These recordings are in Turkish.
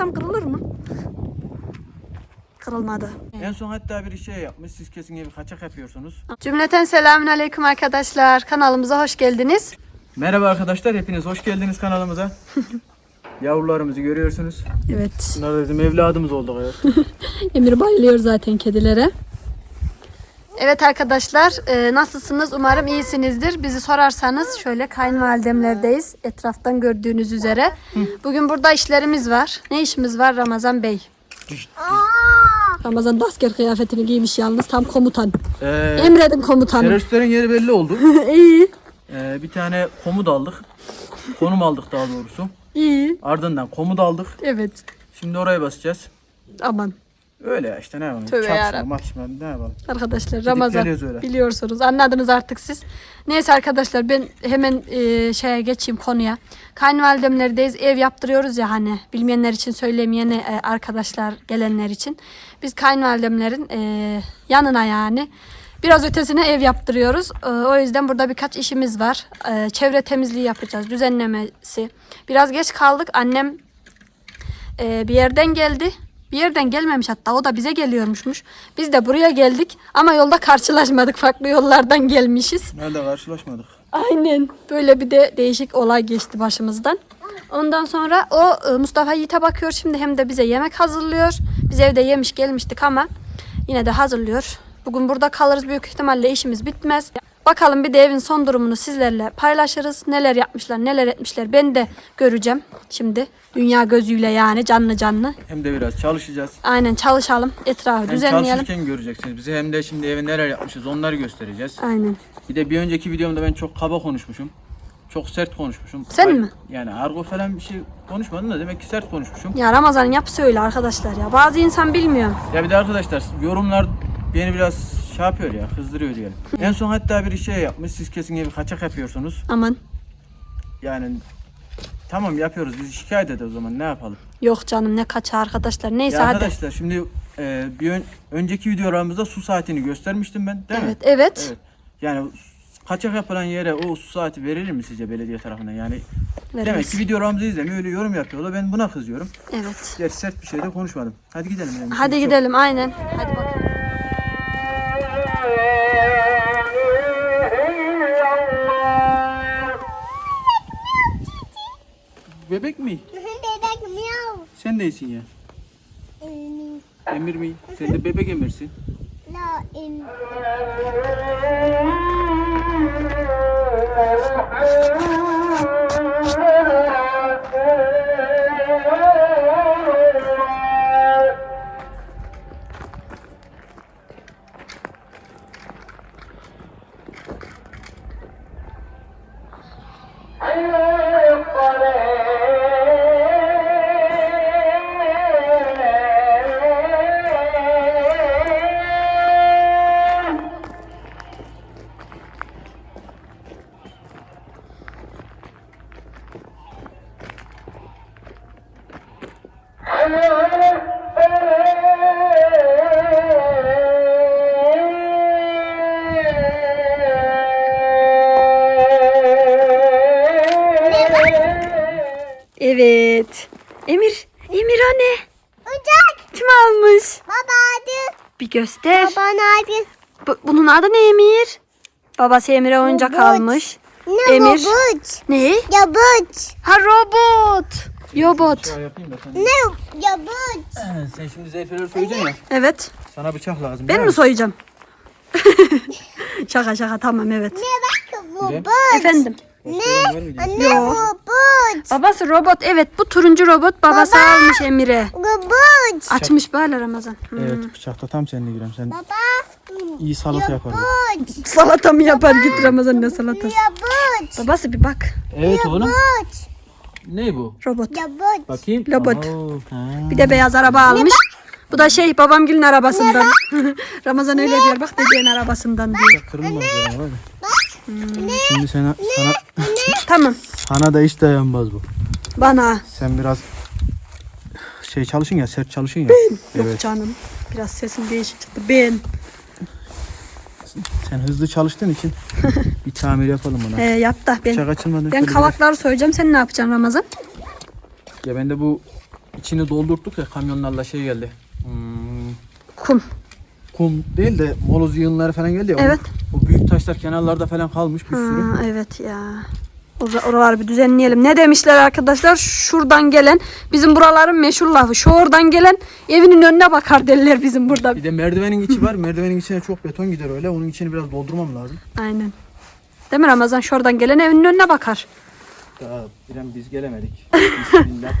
vursam kırılır mı? Kırılmadı. En son hatta bir şey yapmış. Siz kesin bir kaçak yapıyorsunuz. Cümleten selamün aleyküm arkadaşlar. Kanalımıza hoş geldiniz. Merhaba arkadaşlar. Hepiniz hoş geldiniz kanalımıza. Yavrularımızı görüyorsunuz. Evet. Bunlar da bizim evladımız oldu. Emir bayılıyor zaten kedilere. Evet arkadaşlar e, nasılsınız? Umarım iyisinizdir. Bizi sorarsanız şöyle kayınvalidemlerdeyiz. Etraftan gördüğünüz üzere. Bugün burada işlerimiz var. Ne işimiz var Ramazan Bey? Ramazan da asker kıyafetini giymiş yalnız tam komutan. Ee, Emredin komutanım. teröristlerin yeri belli oldu. iyi, Ee, bir tane komut aldık. Konum aldık daha doğrusu. iyi. Ardından komut aldık. Evet. Şimdi oraya basacağız. Aman Öyle ya işte ne yapalım. Tövbe Çarpışma, yarabbim. matışma ne yapalım. arkadaşlar Ramazan geliyoruz öyle. biliyorsunuz anladınız artık siz. Neyse arkadaşlar ben hemen e, şeye geçeyim konuya. Kayınvalidemlerdeyiz ev yaptırıyoruz ya hani bilmeyenler için söylemeyene e, arkadaşlar gelenler için. Biz kayınvalidemlerin e, yanına yani biraz ötesine ev yaptırıyoruz. E, o yüzden burada birkaç işimiz var. E, çevre temizliği yapacağız düzenlemesi. Biraz geç kaldık annem e, bir yerden geldi. Bir yerden gelmemiş hatta o da bize geliyormuşmuş. Biz de buraya geldik ama yolda karşılaşmadık. Farklı yollardan gelmişiz. Nerede karşılaşmadık. Aynen. Böyle bir de değişik olay geçti başımızdan. Ondan sonra o e, Mustafa Yiğit'e bakıyor şimdi hem de bize yemek hazırlıyor. Biz evde yemiş gelmiştik ama yine de hazırlıyor. Bugün burada kalırız büyük ihtimalle işimiz bitmez. Bakalım bir de evin son durumunu sizlerle paylaşırız. Neler yapmışlar, neler etmişler ben de göreceğim şimdi. Dünya gözüyle yani canlı canlı. Hem de biraz çalışacağız. Aynen çalışalım, etrafı Hem düzenleyelim. çalışırken göreceksiniz bizi hem de şimdi eve neler yapmışız onları göstereceğiz. Aynen. Bir de bir önceki videomda ben çok kaba konuşmuşum. Çok sert konuşmuşum. Sen Ay- mi? Yani argo falan bir şey konuşmadım da demek ki sert konuşmuşum. Ya Ramazan'ın yapısı öyle arkadaşlar ya. Bazı insan bilmiyor. Ya bir de arkadaşlar yorumlar beni biraz şey yapıyor ya kızdırıyor diyelim. En son hatta bir şey yapmış siz kesin bir kaçak yapıyorsunuz. Aman. Yani tamam yapıyoruz biz şikayet ederiz o zaman ne yapalım. Yok canım ne kaça arkadaşlar. Neyse Ya hadi. arkadaşlar şimdi e, bir ön- önceki videolarımızda su saatini göstermiştim ben değil Evet, mi? evet. Evet. Yani kaçak yapılan yere o su saati verilir mi sizce belediye tarafından? Yani demek Veririz. ki videolarımızı izlemiyor öyle yorum yapıyorlar. Ben buna kızıyorum. Evet. Gerçi sert bir şey de konuşmadım. Hadi gidelim. Yani. Hadi Çok- gidelim aynen. Hadi bakalım. Bebek mi? Bebek miyav. Sen neysin ya? Emir mi? Sen de bebek emirsin. La in. Evet. Emir. Emir o ne? Uçak. Kim almış? Baba hadi. Bir göster. Baba hadi. Bu- bunun adı ne Emir? Babası Emir'e oyuncak Robot. almış. Ne Emir. robot? Ne? Yabut. Ha robot. Yobot. Şey sen. Ne yabut? Sen şimdi zeyfeleri soyacaksın ya. Evet. Sana bıçak lazım. Ben mi soyacağım? şaka şaka tamam evet. Ne bak robot? Efendim. Ne Yo. robot? Babası robot evet bu turuncu robot babası almış Emir'e. Robot. Açmış böyle Ramazan. Hı. Evet bıçakta tam seninle girem. Sen Baba. iyi salata. Robot. Salata mı yapar git Ramazan ne salatası? Yabut. Babası bir bak. Evet oğlum. Robot. Ne bu? Robot. Yabut. Bakayım. Robot. Oo, ha. Bir de beyaz araba almış. Bu da şey babamgilin arabasından. Ramazan öyle diyor bak dediğin arabasından diyor. Kırılmaz ya. Var ya. Şimdi sana, sana, Tamam sana da hiç dayanmaz bu. bana. Sen biraz şey çalışın ya, sert çalışın ya. Yok Evet. canım. Biraz sesim değişik çıktı. Ben. Sen hızlı çalıştığın için bir tamir yapalım ona. He yap da ben. Bıçak açılmadı. Ben şöyle kavakları soyacağım. Sen ne yapacaksın Ramazan? biraz- Ya ben de bu içini doldurduk ya kamyonlarla şey geldi. Hmm, Kum. kum değil de moloz yığınları falan geldi ya. Evet. O, büyük taşlar kenarlarda falan kalmış bir sürü. Ha, evet ya. Ora- Oraları bir düzenleyelim. Ne demişler arkadaşlar? Şuradan gelen bizim buraların meşhur lafı. Şu oradan gelen evinin önüne bakar derler bizim burada. Bir de merdivenin içi var. Merdivenin içine çok beton gider öyle. Onun içini biraz doldurmam lazım. Aynen. Değil mi Ramazan? Şuradan gelen evinin önüne bakar. Daha İrem biz gelemedik. Bismillah.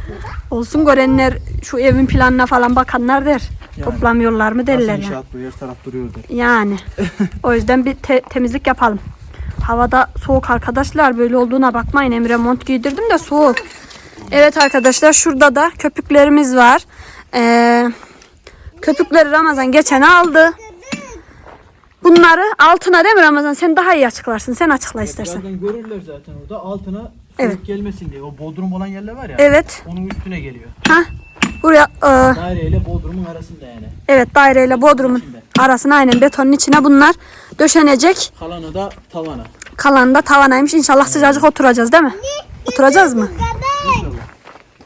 Olsun görenler şu evin planına falan bakanlar der. Yani. Toplamıyorlar mı derler Nasıl inşaat bu yer taraf duruyor der. Yani. o yüzden bir te- temizlik yapalım. Havada soğuk arkadaşlar. Böyle olduğuna bakmayın. Emre mont giydirdim de soğuk. Evet arkadaşlar şurada da köpüklerimiz var. Ee, köpükleri Ramazan geçen aldı. Bunları altına değil mi Ramazan? Sen daha iyi açıklarsın. Sen açıkla istersen. Birazdan görürler zaten orada. Altına soğuk Evet. gelmesin diye. O bodrum olan yerler var ya. Evet. Onun üstüne geliyor. Ha? Buraya e, Daire ile bodrumun arasında yani. evet daireyle bodrumun arasına aynen betonun içine bunlar döşenecek. Kalanı da tavana. Kalan da tavanaymış. İnşallah sıcacık oturacağız değil mi? Oturacağız mı? İnşallah.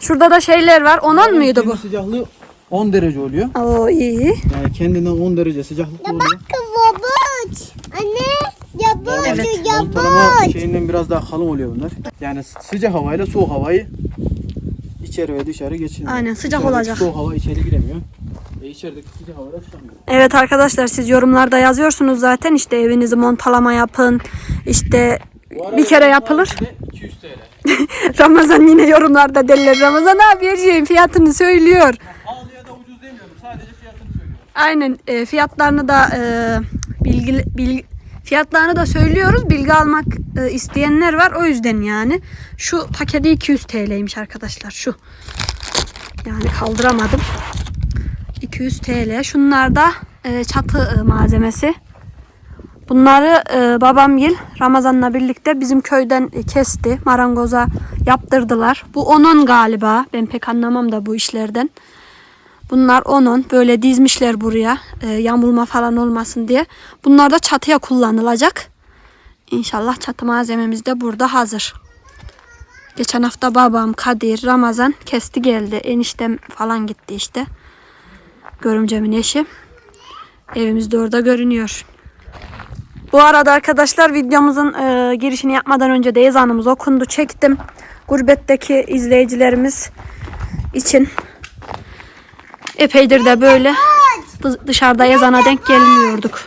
Şurada da şeyler var. Onun muydu bu? Sıcaklığı 10 derece oluyor. Oo iyi. Yani kendinden 10 derece sıcaklık oluyor. Yabuç. Anne. Yabuç. Evet. Yabuç. şeyinden biraz daha kalın oluyor bunlar. Yani sıcak havayla soğuk havayı içeri ve dışarı geçirmiyor. Aynen, sıcak Dışarıdaki olacak. Soğuk hava içeri giremiyor. E içerideki sıcak havada tutamıyor. Evet arkadaşlar siz yorumlarda yazıyorsunuz zaten işte evinizi montalama yapın. İşte bir kere yapılır. sadece 200 TL. Ramazan yine yorumlarda deliler. Ramazan abi her şeyin fiyatını söylüyor. Pahalıya da ucuz demiyorum. Sadece fiyatını söylüyorum. Aynen e, fiyatlarını da e, bilgi, bilgi fiyatlarını da söylüyoruz. Bilgi almak e, isteyenler var o yüzden yani. Şu paketi 200 TL'ymiş arkadaşlar şu. Yani kaldıramadım. 200 TL. Şunlar da e, çatı e, malzemesi. Bunları e, babam Yil Ramazan'la birlikte bizim köyden e, kesti. Marangoza yaptırdılar. Bu onun galiba. Ben pek anlamam da bu işlerden. Bunlar onun böyle dizmişler buraya e, yamulma falan olmasın diye. Bunlar da çatıya kullanılacak. İnşallah çatı malzememiz de burada hazır. Geçen hafta babam, Kadir, Ramazan kesti geldi. Eniştem falan gitti işte. Görümcemin eşi. Evimiz de orada görünüyor. Bu arada arkadaşlar videomuzun e, girişini yapmadan önce de ezanımız okundu. Çektim. Gurbetteki izleyicilerimiz için Epeydir de böyle dı- dışarıda yazana denk gelmiyorduk.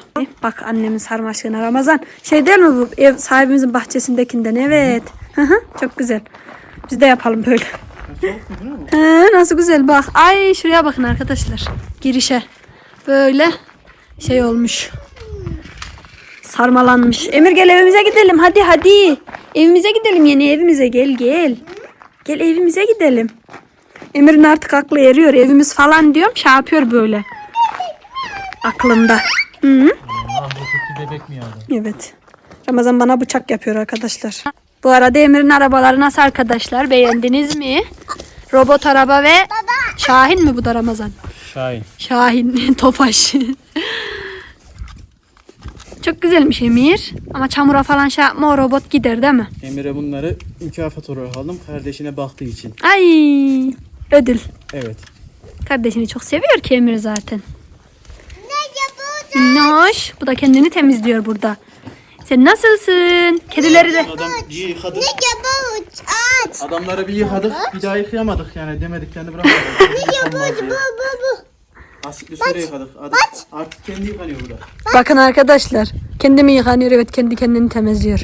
Bak annemin sarmaşığına Ramazan. Şey değil mi bu ev sahibimizin bahçesindekinden? Evet. Hı, Çok güzel. Biz de yapalım böyle. He, nasıl güzel bak. Ay şuraya bakın arkadaşlar. Girişe. Böyle şey olmuş. Sarmalanmış. Emir gel evimize gidelim. Hadi hadi. Evimize gidelim yeni evimize. Gel gel. Gel evimize gidelim. Emir'in artık aklı eriyor. Evimiz falan diyorum. Şey yapıyor böyle. Aklında. Hı -hı. Bebek mi yağdı? Evet. Ramazan bana bıçak yapıyor arkadaşlar. Bu arada Emir'in arabaları nasıl arkadaşlar? Beğendiniz mi? Robot araba ve Şahin mi bu da Ramazan? Şahin. Şahin, Tofaş. Çok güzelmiş Emir. Ama çamura falan şey yapma o robot gider değil mi? Emir'e bunları mükafat olarak aldım kardeşine baktığı için. Ay ödül. Evet. Kardeşini çok seviyor ki Emir zaten. Ne yabuç. Noş. Bu da kendini temizliyor burada. Sen nasılsın? Kedileri de. Adam iyi yıkadık. Ne yabuç. Aç. Adamları bir yıkadık, bir daha yıkayamadık yani demediklerini bırakmadık. Yıkanmaz diye. Bu bu bu. Asitli suyla yıkadık. Adam artık kendi yıkanıyor burada. Bakın arkadaşlar. Kendimi yıkanıyor. Evet kendi kendini temizliyor.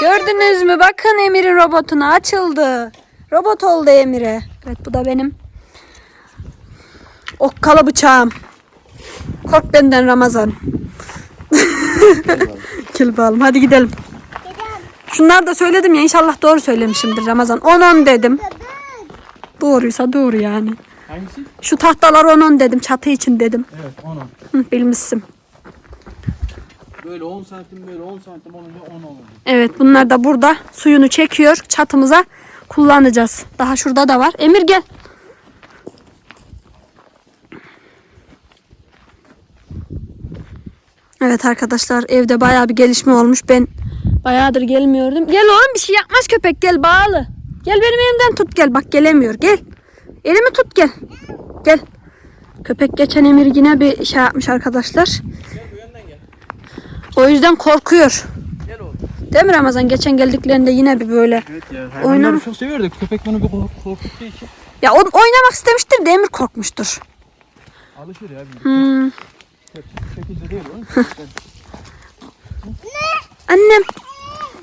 Gördünüz mü? Bakın Emir'in robotuna açıldı. Robot oldu Emir'e. Evet bu da benim. Okkalı bıçağım. Kork benden Ramazan. Gel bakalım hadi gidelim. Şunlar da söyledim ya inşallah doğru söylemişimdir Ramazan. 10-10 dedim. Doğruysa doğru yani. Hangisi? Şu tahtalar 10-10 dedim çatı için dedim. Evet onu. Hı, bilmişsin. Böyle 10 santim böyle 10 santim olunca 10 olur. Evet bunlar da burada suyunu çekiyor. Çatımıza kullanacağız. Daha şurada da var. Emir gel. Evet arkadaşlar evde bayağı bir gelişme olmuş. Ben bayağıdır gelmiyordum. Gel oğlum bir şey yapmaz köpek gel bağlı. Gel benim elimden tut gel. Bak gelemiyor gel. Elimi tut gel. Gel. Köpek geçen Emir yine bir şey yapmış arkadaşlar. O yüzden korkuyor. Gel oğlum. Değil mi Ramazan? Geçen geldiklerinde yine bir böyle. Evet ya. Oynama. Hayvanları çok seviyor da köpek bunu bir kork- korkuttuğu için. Ya oynamak istemiştir de Emir korkmuştur. Alışır ya. Hmm. Değil oğlum. Annem.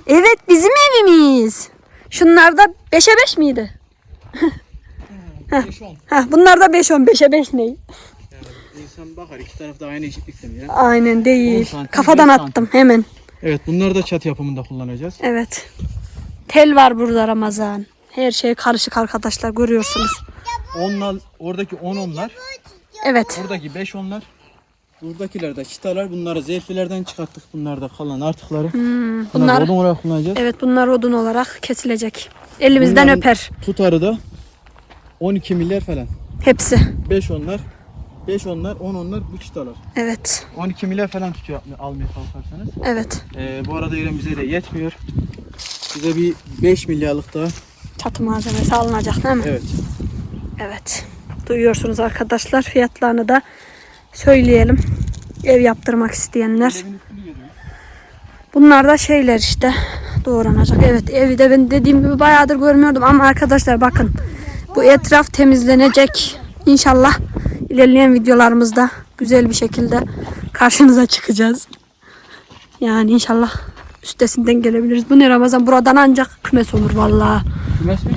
Evet bizim evimiz. Şunlar da 5'e 5 miydi? Heh, bunlar da 5 10 5'e 5 ne? İnsan bakar iki tarafta aynı eşitlikte mi ya? Aynen değil. santim, Kafadan attım hemen. Evet bunları da çat yapımında kullanacağız. Evet. Tel var burada Ramazan. Her şey karışık arkadaşlar görüyorsunuz. Onlar, oradaki 10 onlar, Evet. buradaki 5 onlar. Buradakiler de çıtalar. Bunları zeyfilerden çıkarttık. Bunlar da kalan artıkları. Hmm, Bunlar bunlar odun olarak kullanacağız. evet bunlar odun olarak kesilecek. Elimizden Bunların öper Tutarı da 12 milyar falan. hepsi. 5 onlar, 5 onlar, 10 onlar, bu çıtalar. Evet. 12 milyar falan tutuyor almaya kalkarsanız. Evet. Ee, bu arada İrem bize de yetmiyor. Bize bir 5 milyarlık daha. Çatı malzemesi alınacak değil mi? Evet. Evet. Duyuyorsunuz arkadaşlar. Fiyatlarını da söyleyelim. Ev yaptırmak isteyenler. Bunlar da şeyler işte doğranacak. Evet evi de ben dediğim gibi bayağıdır görmüyordum ama arkadaşlar bakın bu etraf temizlenecek. İnşallah ilerleyen videolarımızda güzel bir şekilde karşınıza çıkacağız. Yani inşallah üstesinden gelebiliriz. Bu ne Ramazan buradan ancak kümes olur vallahi. Kümes mi?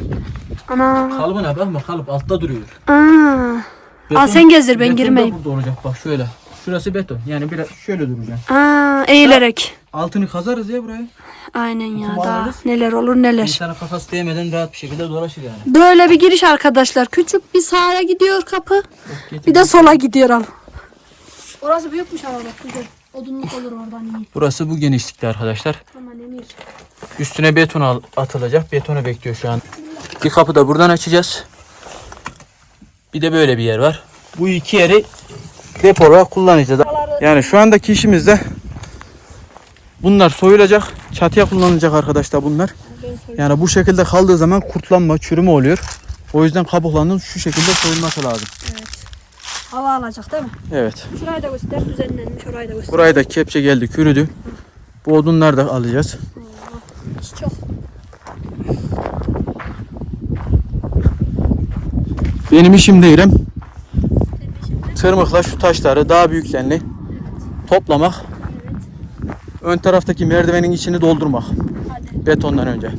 Ana. Kalıbına bakma kalıp altta duruyor. Aa. Aa, sen gezdir, ben beton da girmeyeyim. burada olacak bak şöyle. Şurası beton. Yani biraz şöyle duracak. Aa, eğilerek. Altını kazarız ya burayı. Aynen ya Kumu daha alırız. neler olur neler. İnsanın kafası değmeden rahat bir şekilde dolaşır yani. Böyle bir giriş arkadaşlar. Küçük bir sağa gidiyor kapı. Bir de sola gidiyor al. Orası büyükmüş ama bak güzel. Odunluk olur oradan iyi. Burası bu genişlikte arkadaşlar. Aman Emir. Üstüne beton al- atılacak. Betonu bekliyor şu an. Bir kapı da buradan açacağız. Bir de böyle bir yer var. Bu iki yeri depo olarak kullanacağız. Yani şu andaki işimizde bunlar soyulacak. Çatıya kullanılacak arkadaşlar bunlar. Yani bu şekilde kaldığı zaman kurtlanma, çürüme oluyor. O yüzden kabuklarının şu şekilde soyulması lazım. Hava alacak değil mi? Evet. Şurayı da göster. Düzenlenmiş orayı da göster. Buraya da kepçe geldi, kürüdü. Bu odunları da alacağız. Çok. Benim işim de İrem. Tırmıkla şu taşları daha büyüklerini toplamak. Ön taraftaki merdivenin içini doldurmak. Hadi. Betondan önce.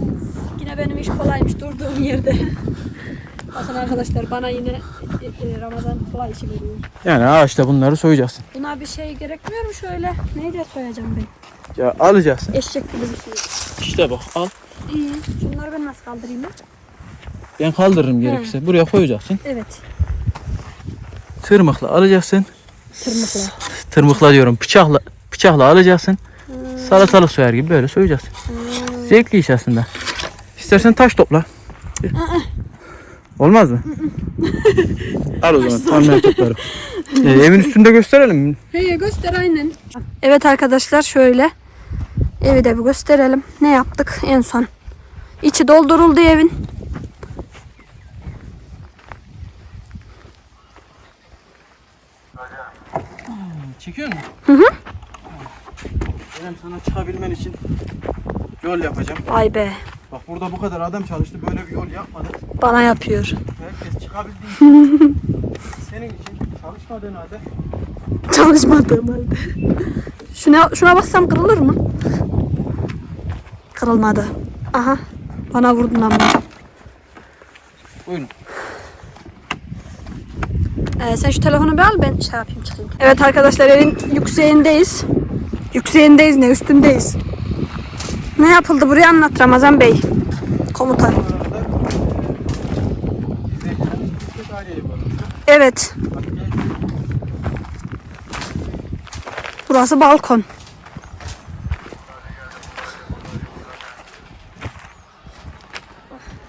Yine benim iş kolaymış durduğum yerde. Bakın arkadaşlar bana yine e, e, Ramazan kolay işi veriyor. Yani ağaçta bunları soyacaksın. Buna bir şey gerekmiyor mu şöyle? Neyle soyacağım ben? Ya alacaksın. Eşek gibi bir şey. İşte bak al. İyi. Şunları ben nasıl kaldırayım ben? Ben kaldırırım gerekirse. Buraya koyacaksın. Evet. Tırmıkla alacaksın. Tırmıkla. Tırmıkla diyorum. Bıçakla bıçakla alacaksın. Salatalık soyar gibi böyle soyacaksın. Zevkli iş aslında. İstersen taş topla. Olmaz mı? Al o zaman. Tamam ben toplarım. Ee, evin üstünde gösterelim. Hey göster aynen. Evet arkadaşlar şöyle. Evi de bir gösterelim. Ne yaptık en son? İçi dolduruldu evin. Çekiyor musun? Hı hı. Benim sana çıkabilmen için yol yapacağım. Vay be. Bak burada bu kadar adam çalıştı böyle bir yol yapmadı. Bana yapıyor. Herkes çıkabildiği için senin için çalışmadığın halde Çalışmadığım halde. Şuna, şuna bassam kırılır mı? Kırılmadı. Aha. Bana vurdun ama. buyurun. Ee, sen şu telefonu bir al ben şey yapayım çıkayım. Evet arkadaşlar evin yükseğindeyiz. Yükseğindeyiz ne üstündeyiz. Ne yapıldı buraya anlat Ramazan Bey. Komutan. Evet. Burası balkon.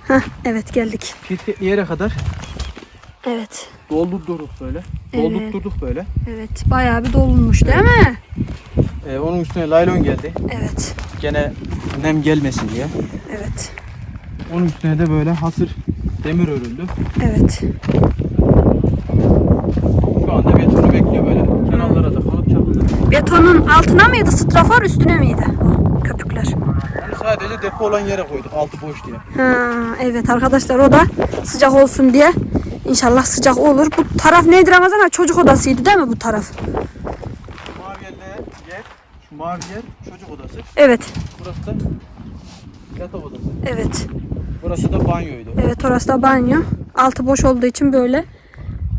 Heh, evet geldik. Pirketli yere kadar Evet. Doldurduk böyle. Evet. Doldurduk böyle. Evet. Bayağı bir dolunmuş değil mi? Ee, onun üstüne laylon geldi. Evet. Gene nem gelmesin diye. Evet. Onun üstüne de böyle hasır demir örüldü. Evet. Şu anda betonu bekliyor böyle. Kenarlara da kalıp çakıldı. Betonun altına mıydı strafor üstüne miydi o köpükler? Onu sadece depo olan yere koyduk. Altı boş diye. Ha, evet arkadaşlar o da sıcak olsun diye. İnşallah sıcak olur. Bu taraf neydi Ramazan? Ha, çocuk odasıydı değil mi bu taraf? Şu mavi yer, şu mavi yer çocuk odası. Evet. Burası da yatak odası. Evet. Burası da banyoydu. Evet orası da banyo. Altı boş olduğu için böyle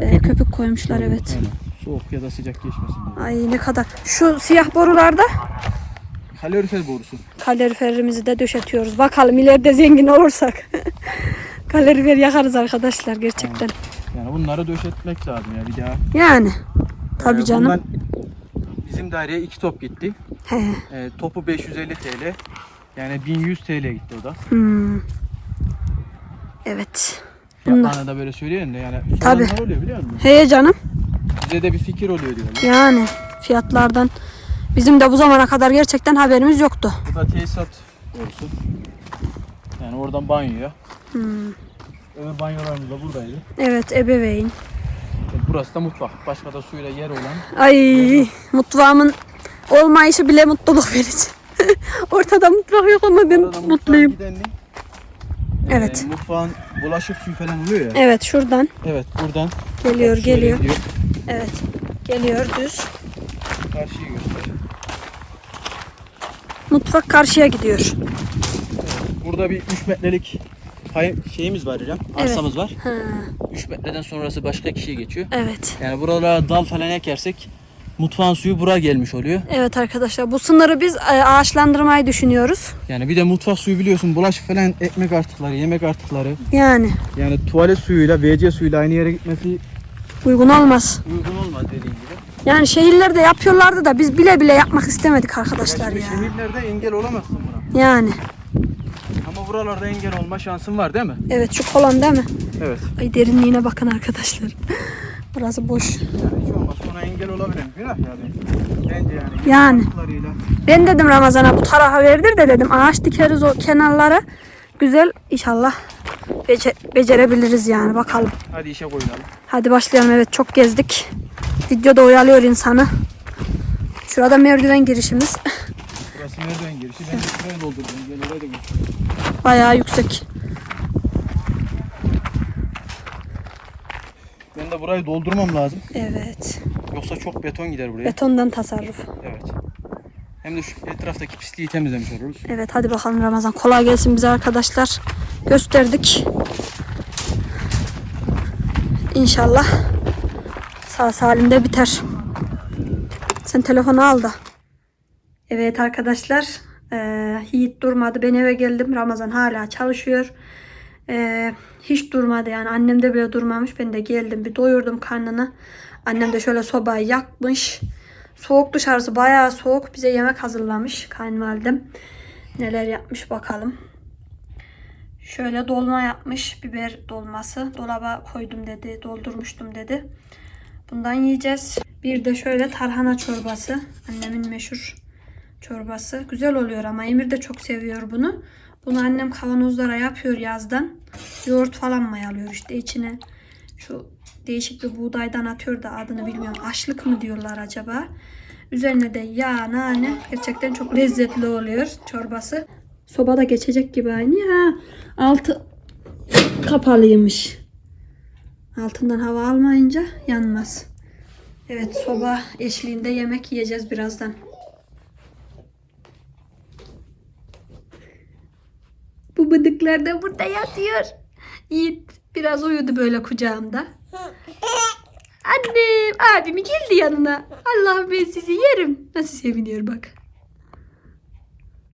e, köpük koymuşlar evet. Aynen. Soğuk ya da sıcak geçmesin diye. Ay ne kadar. Şu siyah borularda Kalorifer borusu. kaloriferimizi de döşetiyoruz. Bakalım ileride zengin olursak. Kalorifer yakarız arkadaşlar gerçekten. Yani bunları döşetmek lazım ya bir daha. Yani. Tabii Ee, canım. bundan bizim daireye iki top gitti. He. Ee, topu 550 TL. Yani 1100 TL gitti o da. Hmm. Evet. Bunlar. Da böyle söyleyelim de yani Tabii. soranlar oluyor biliyor musun? He canım. Bize de bir fikir oluyor diyorlar. Yani fiyatlardan bizim de bu zamana kadar gerçekten haberimiz yoktu. Bu da tesisat borusu. Yani oradan banyoya. Hmm. Öbür banyolarımız da buradaydı. Evet ebeveyn. E, Burası da mutfak. Başka da suyla yer olan. Ay mutfağımın olmayışı bile mutluluk verici. Ortada mutfak yok ama ben mutfağın mutluyum. gidenliği. Evet. Ee, mutfağın bulaşık suyu falan oluyor ya. Evet şuradan Evet buradan geliyor geliyor. gidiyor. Evet. Geliyor düz. Karşıyı göster. Mutfak karşıya gidiyor. Burada bir 3 metrelik pay şeyimiz var hocam. Arsamız var. Ha, 3 metreden sonrası başka kişiye geçiyor. evet. Yani buralara dal falan ekersek mutfağın suyu buraya gelmiş oluyor. Evet arkadaşlar bu sınırı biz e, ağaçlandırmayı düşünüyoruz. Yani bir de mutfak suyu biliyorsun bulaşık falan ekmek artıkları, yemek artıkları. Yani Yani tuvalet suyuyla, WC suyuyla aynı yere gitmesi uygun olmaz. uygun olmaz dediğin gibi. Yani şehirlerde yapıyorlardı da biz bile bile yapmak istemedik arkadaşlar Şimdi ya. şehirlerde engel olamazsın buna. Yani buralarda engel olma şansın var değil mi? evet şu kolon değil mi? Evet. Ay derinliğine bakın arkadaşlar. Burası boş. Yani hiç olmazsa ona engel olabilirim. Günah yani. Bence yani. Yani. Ben dedim Ramazan'a bu tarafa verdir de dedim ağaç dikeriz o kenarlara. Güzel inşallah bece- becerebiliriz yani bakalım. Hadi işe koyulalım. Hadi başlayalım evet çok gezdik. Videoda oyalıyor insanı. Şurada merdiven girişimiz. Burası merdiven girişi. Ben de şuraya doldurdum. Gel oraya da gel. Bayağı yüksek. Ben de burayı doldurmam lazım. Evet. Yoksa çok beton gider buraya. Betondan tasarruf. Evet. Hem de şu etraftaki pisliği temizlemiş oluruz. Evet hadi bakalım Ramazan. Kolay gelsin bize arkadaşlar. Gösterdik. İnşallah sağ salim de biter. Sen telefonu al da. Evet arkadaşlar. Eee, Yiğit durmadı. Ben eve geldim. Ramazan hala çalışıyor. Eee, hiç durmadı yani. Annem de bile durmamış. Ben de geldim. Bir doyurdum karnını. Annem de şöyle sobayı yakmış. Soğuk dışarısı bayağı soğuk. Bize yemek hazırlamış kayınvalidem. Neler yapmış bakalım. Şöyle dolma yapmış. Biber dolması. Dolaba koydum dedi. Doldurmuştum dedi. Bundan yiyeceğiz. Bir de şöyle tarhana çorbası. Annemin meşhur çorbası. Güzel oluyor ama Emir de çok seviyor bunu. Bunu annem kavanozlara yapıyor yazdan. Yoğurt falan mayalıyor işte içine. Şu değişik bir buğdaydan atıyor da adını bilmiyorum. Aşlık mı diyorlar acaba? Üzerine de yağ, nane. Gerçekten çok lezzetli oluyor çorbası. Sobada geçecek gibi aynı ya. Altı kapalıymış. Altından hava almayınca yanmaz. Evet soba eşliğinde yemek yiyeceğiz birazdan. Bu bıdıklar da burada yatıyor. Yiğit biraz uyudu böyle kucağımda. Annem abimi geldi yanına. Allah'ım ben sizi yerim. Nasıl seviniyor bak.